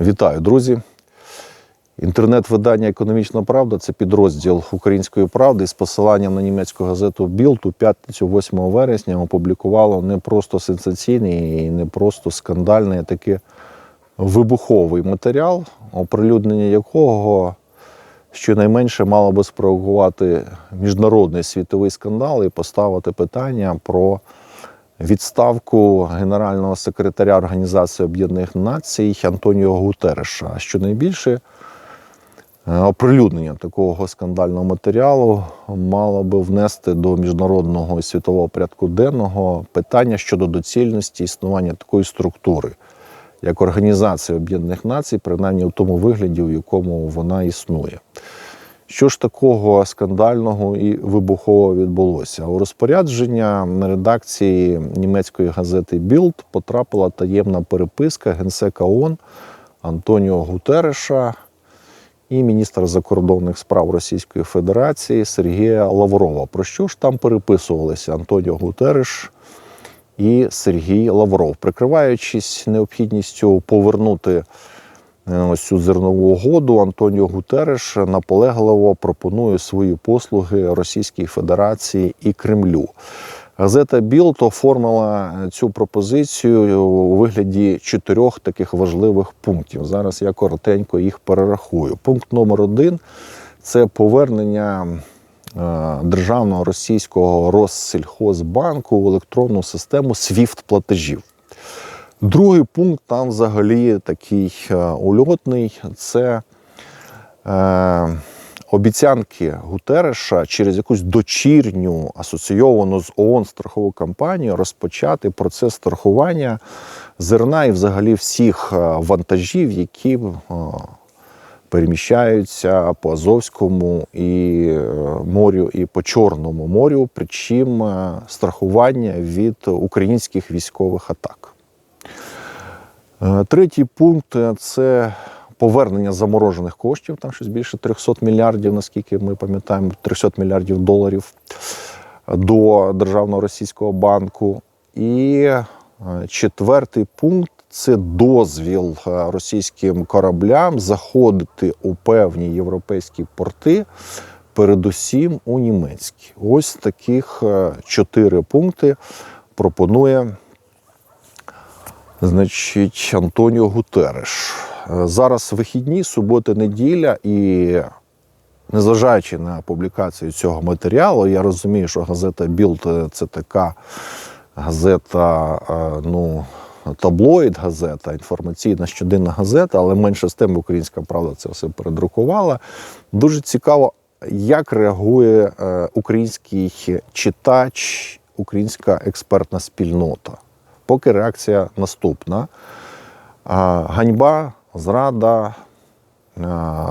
Вітаю, друзі. Інтернет-видання Економічна Правда це підрозділ Української правди з посиланням на німецьку газету Білд у п'ятницю, 8 вересня, опублікувало не просто сенсаційний і не просто скандальний, а таки вибуховий матеріал, оприлюднення якого щонайменше мало би спровокувати міжнародний світовий скандал і поставити питання про відставку генерального секретаря Організації Об'єднаних Націй Антоніо Гутереша. Що найбільше е, оприлюднення такого скандального матеріалу мало би внести до міжнародного і світового порядку денного питання щодо доцільності існування такої структури, як Організація Об'єднаних Націй, принаймні в тому вигляді, в якому вона існує. Що ж такого скандального і вибухового відбулося? У розпорядження на редакції німецької газети Білд потрапила таємна переписка генсека ООН Антоніо Гутереша і міністра закордонних справ Російської Федерації Сергія Лаврова. Про що ж там переписувалися Антоніо Гутереш і Сергій Лавров, прикриваючись необхідністю повернути ось цю зернову угоду Антоніо Гутереш наполегливо пропонує свої послуги Російській Федерації і Кремлю. Газета Білд оформила цю пропозицію у вигляді чотирьох таких важливих пунктів. Зараз я коротенько їх перерахую. Пункт номер один це повернення е, державного російського Россельхозбанку в електронну систему SWIFT платежів. Другий пункт там взагалі такий е, ульотний. Це е, обіцянки Гутереша через якусь дочірню асоційовану з ООН страхову компанію розпочати процес страхування зерна і взагалі всіх е, вантажів, які е, переміщаються по Азовському і морю, і по Чорному морю, причим е, страхування від українських військових атак. Е, Третій пункт е, це повернення заморожених коштів, там щось більше 300 мільярдів, наскільки ми пам'ятаємо, 300 мільярдів доларів до Державного російського банку. І е, четвертий пункт це дозвіл російським кораблям заходити у певні європейські порти, передусім у німецькі. Ось таких чотири пункти пропонує Значить, Антоніо Гутереш. Е, Зараз вихідні, субота, неділя, і незважаючи на публікацію цього матеріалу, я розумію, що газета Білд це така газета, е, ну, таблоїд газета, інформаційна щоденна газета, але менше з тим українська правда це все передрукувала. Дуже цікаво, як реагує е, український читач, українська експертна спільнота. Поки реакція наступна. Ганьба, зрада.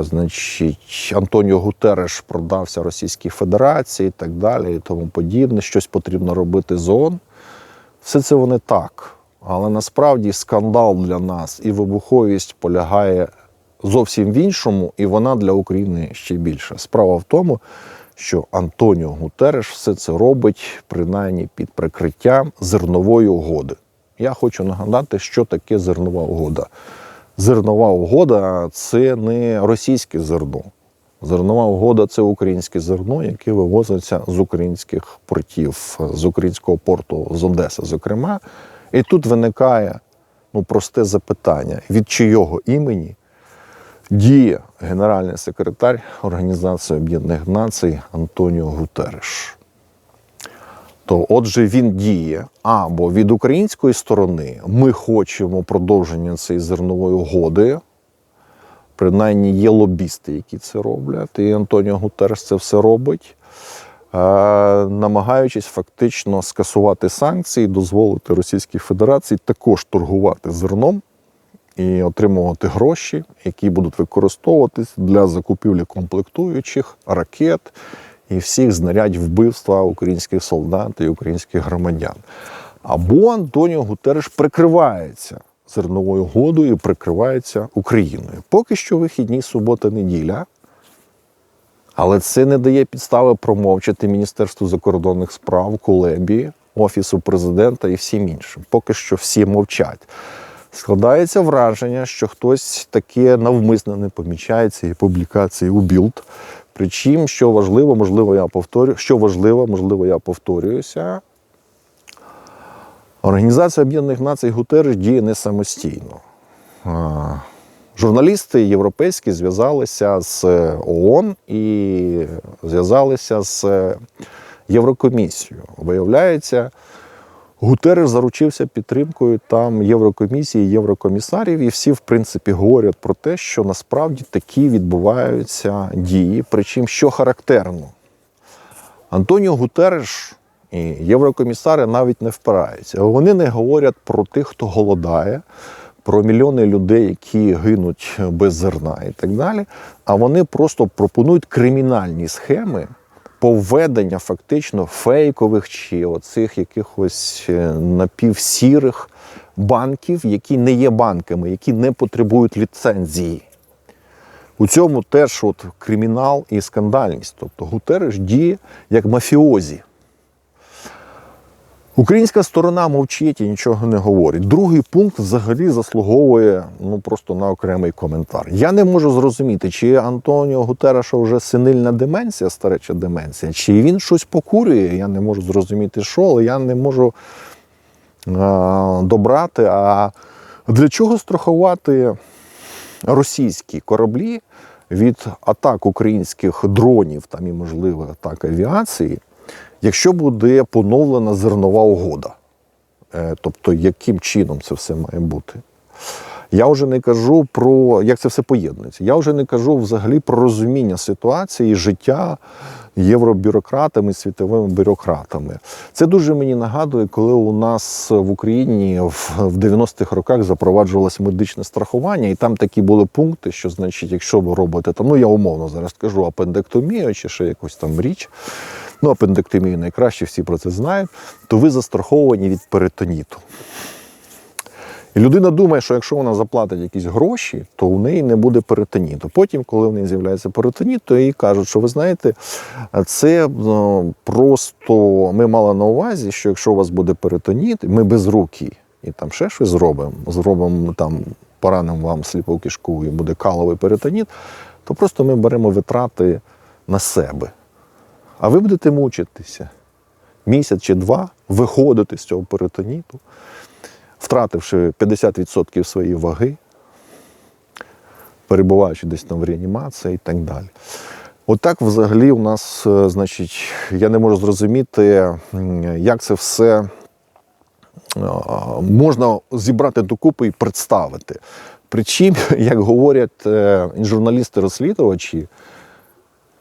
Значить, Антоніо Гутереш продався Російській Федерації і так далі, і тому подібне. Щось потрібно робити з ООН. Все це вони так. Але насправді скандал для нас і вибуховість полягає зовсім в іншому, і вона для України ще більша. Справа в тому, що Антоніо Гутереш все це робить принаймні під прикриттям зернової угоди. Я хочу нагадати, що таке зернова угода. Зернова угода це не російське зерно. Зернова угода це українське зерно, яке вивозиться з українських портів, з українського порту з Одеси, зокрема. І тут виникає ну, просте запитання: від чийого імені діє генеральний секретар Організації Об'єднаних Націй Антоніо Гутереш. То отже, він діє або від української сторони ми хочемо продовження цієї зернової угоди. Принаймні є лобісти, які це роблять, і Антоніо Гутереш це все робить, е, намагаючись фактично скасувати санкції, дозволити Російській Федерації також торгувати зерном і отримувати гроші, які будуть використовуватись для закупівлі комплектуючих, ракет і всіх знарядь вбивства українських солдат і українських громадян. Або Антоніо Гутереш прикривається зерновою угодою і прикривається Україною. Поки що вихідні субота, неділя. Але це не дає підстави промовчати Міністерству закордонних справ, Кулебі, Офісу президента і всім іншим. Поки що всі мовчать. Складається враження, що хтось таке навмисно не помічає цієї публікації у білд. Причому, що важливо, можливо, я повторю, що важливо, можливо, я повторююся. Організація Об'єднаних Націй Гутереш діє не самостійно. Журналісти європейські зв'язалися з ООН і зв'язалися з Єврокомісією. Виявляється, Гутереш заручився підтримкою там Єврокомісії, єврокомісарів, і всі, в принципі, говорять про те, що насправді такі відбуваються дії. Причому що характерно, Антоніо Гутереш і єврокомісари навіть не впираються. Вони не говорять про тих, хто голодає, про мільйони людей, які гинуть без зерна і так далі. А вони просто пропонують кримінальні схеми поведення фактично фейкових чи оцих якихось е, напівсірих банків, які не є банками, які не потребують ліцензії. У цьому теж от кримінал і скандальність. Тобто Гутереш діє як мафіозі. Українська сторона мовчить і нічого не говорить. Другий пункт взагалі заслуговує ну просто на окремий коментар. Я не можу зрозуміти, чи Антоніо Гутереша вже синильна деменція, стареча деменція, чи він щось покурює. Я не можу зрозуміти, що, але я не можу а, добрати. А для чого страхувати російські кораблі від атак українських дронів там і, можливо, атак авіації? Якщо буде поновлена зернова угода, Е, тобто яким чином це все має бути? Я вже не кажу про як це все поєднується. Я вже не кажу взагалі про розуміння ситуації, життя євробюрократами, світовими бюрократами. Це дуже мені нагадує, коли у нас в Україні в в 90-х роках запроваджувалось медичне страхування, і там такі були пункти, що значить, якщо ви робите там, ну я умовно зараз кажу апендектомію чи ще якусь там річ, ну апендектомію найкраще, всі про це знають, то ви застраховані від перитоніту. І людина думає, що якщо вона заплатить якісь гроші, то у неї не буде перитоніту. Потім, коли в неї з'являється перитоніт, то їй кажуть, що ви знаєте, це ну, просто ми мали на увазі, що якщо у вас буде перитоніт, ми без руки і там ще щось зробимо, зробимо там, поранимо вам сліпу кишку і буде каловий перитоніт, то просто ми беремо витрати на себе. А ви будете мучитися місяць чи два, виходити з цього перитоніту втративши 50% своєї ваги, перебуваючи десь там в реанімації і так далі. Отак, взагалі, у нас, е, значить, я не можу зрозуміти, як це все е, можна зібрати докупи і представити. Причому, як говорять е, журналісти-розслідувачі,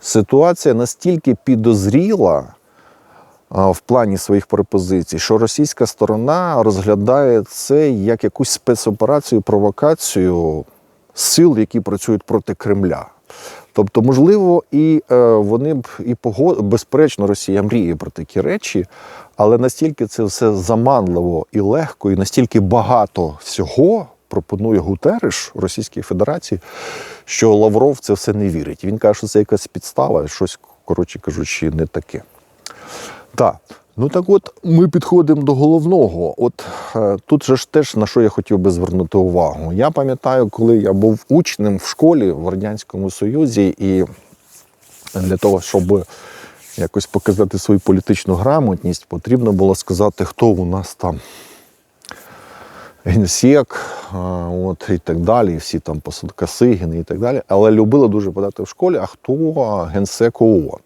ситуація настільки підозріла, в плані своїх пропозицій, що російська сторона розглядає це як якусь спецоперацію, провокацію сил, які працюють проти Кремля. Тобто, можливо, і е, вони б і погод... безперечно, Росія мріє про такі речі, але настільки це все заманливо і легко, і настільки багато всього пропонує Гутериш Російській Федерації, що Лавров це все не вірить. Він каже, що це якась підстава, щось, коротше кажучи, не таке. Так, ну так от ми підходимо до головного. От е, тут же ж теж на що я хотів би звернути увагу. Я пам'ятаю, коли я був учнем в школі в Радянському Союзі, і для того, щоб якось показати свою політичну грамотність, потрібно було сказати, хто у нас там генсек, от і так далі, і всі там посад Косигіни і так далі. Але любили дуже подати в школі, а хто генсек ООН.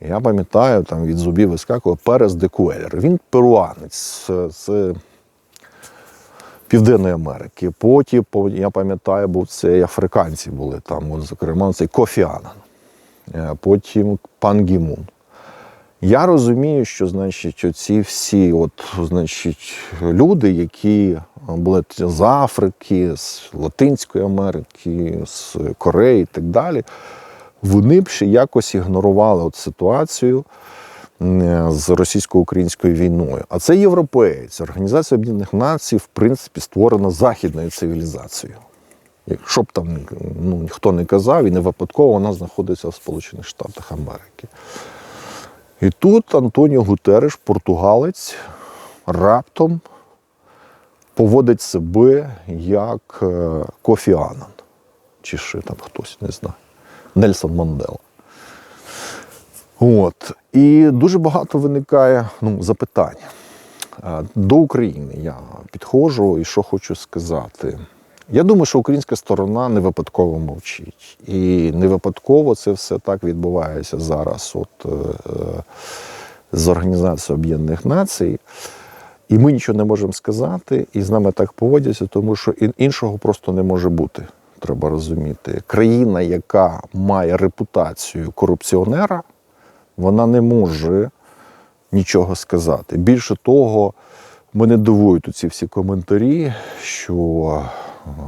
Я пам'ятаю, там від зубів вискакував Перес де. Він перуанець з, Південної Америки. Потім, я пам'ятаю, був це африканці були там, от, зокрема, цей Кофі Аннан. Е, Потім пан Гімун. Я розумію, що значить, оці всі от, значить, люди, які були з Африки, з Латинської Америки, з Кореї і так далі, вони б ще якось ігнорували от ситуацію з російсько-українською війною. А це європеєць. Організація Об'єднаних Націй, в принципі, створена західною цивілізацією. Якщо б там ну, ніхто не казав, і не випадково вона знаходиться в Сполучених Штатах Америки. І тут Антоніо Гутереш, португалець, раптом поводить себе як е, Кофі Аннан. Чи ще там хтось, не знаю. Нельсон Мандела. От. І дуже багато виникає ну, запитань. Е, До України я підходжу і що хочу сказати. Я думаю, що українська сторона не випадково мовчить. І не випадково це все так відбувається зараз от, е, з Організацією Об'єднаних Націй. І ми нічого не можемо сказати, і з нами так поводяться, тому що іншого просто не може бути. Треба розуміти. Країна, яка має репутацію корупціонера, вона не може нічого сказати. Більше того, мене дивують ці всі коментарі, що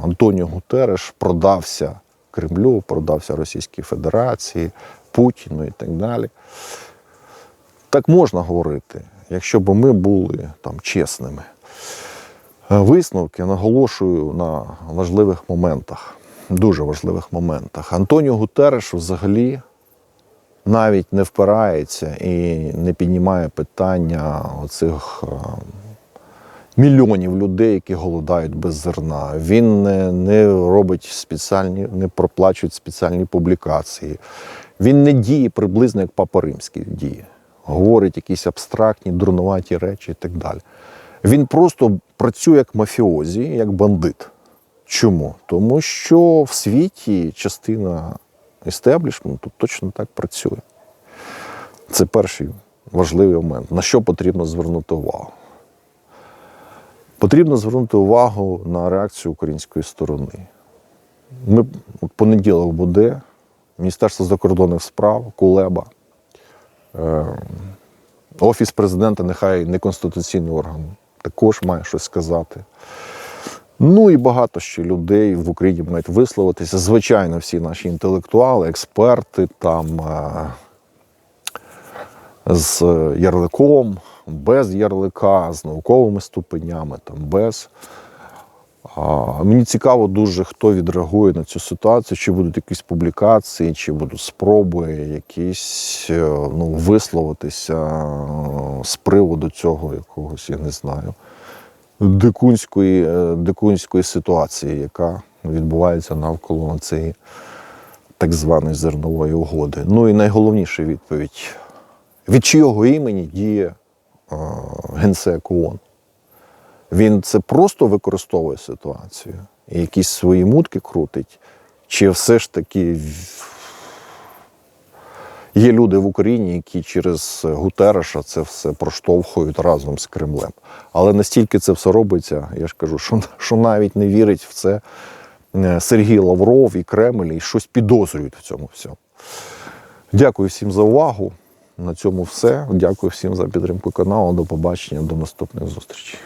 Антоніо Гутереш продався Кремлю, продався Російській Федерації, Путіну і так далі. Так можна говорити, якщо б ми були там чесними. Е, Висновки наголошую на важливих моментах, дуже важливих моментах. Антоніо Гутереш взагалі навіть не впирається і не піднімає питання оцих е, мільйонів людей, які голодають без зерна. Він не, не робить спеціальні, не проплачує спеціальні публікації. Він не діє приблизно як Папа Римський діє. Говорить якісь абстрактні, дурнуваті речі і так далі. Він просто працює як мафіозі, як бандит. Чому? Тому що в світі частина істеблішменту точно так працює. Це перший важливий момент. На що потрібно звернути увагу? Потрібно звернути увагу на реакцію української сторони. Ми понеділок буде Міністерство закордонних справ, Кулеба, Офіс президента, нехай не конституційний орган, також має щось сказати. Ну і багато ще людей в Україні мають висловитися. Звичайно, всі наші інтелектуали, експерти там е, з ярликом, без ярлика, з науковими ступенями, там без. Мені цікаво дуже, хто відреагує на цю ситуацію, чи будуть якісь публікації, чи будуть спроби якісь е, ну, висловитися е, з приводу цього якогось, я не знаю, дикунської, е, дикунської ситуації, яка відбувається навколо цієї так званої зернової угоди. Ну і найголовніша відповідь: від чийого імені діє генсек ООН? Він це просто використовує ситуацію і якісь свої мутки крутить, чи все ж таки є люди в Україні, які через Гутереша це все проштовхують разом з Кремлем. Але настільки це все робиться, я ж кажу, що, що навіть не вірить в це е, Сергій Лавров і Кремль, і щось підозрюють в цьому всьому. Дякую всім за увагу. На цьому все. Дякую всім за підтримку каналу. До побачення, до наступних зустрічей.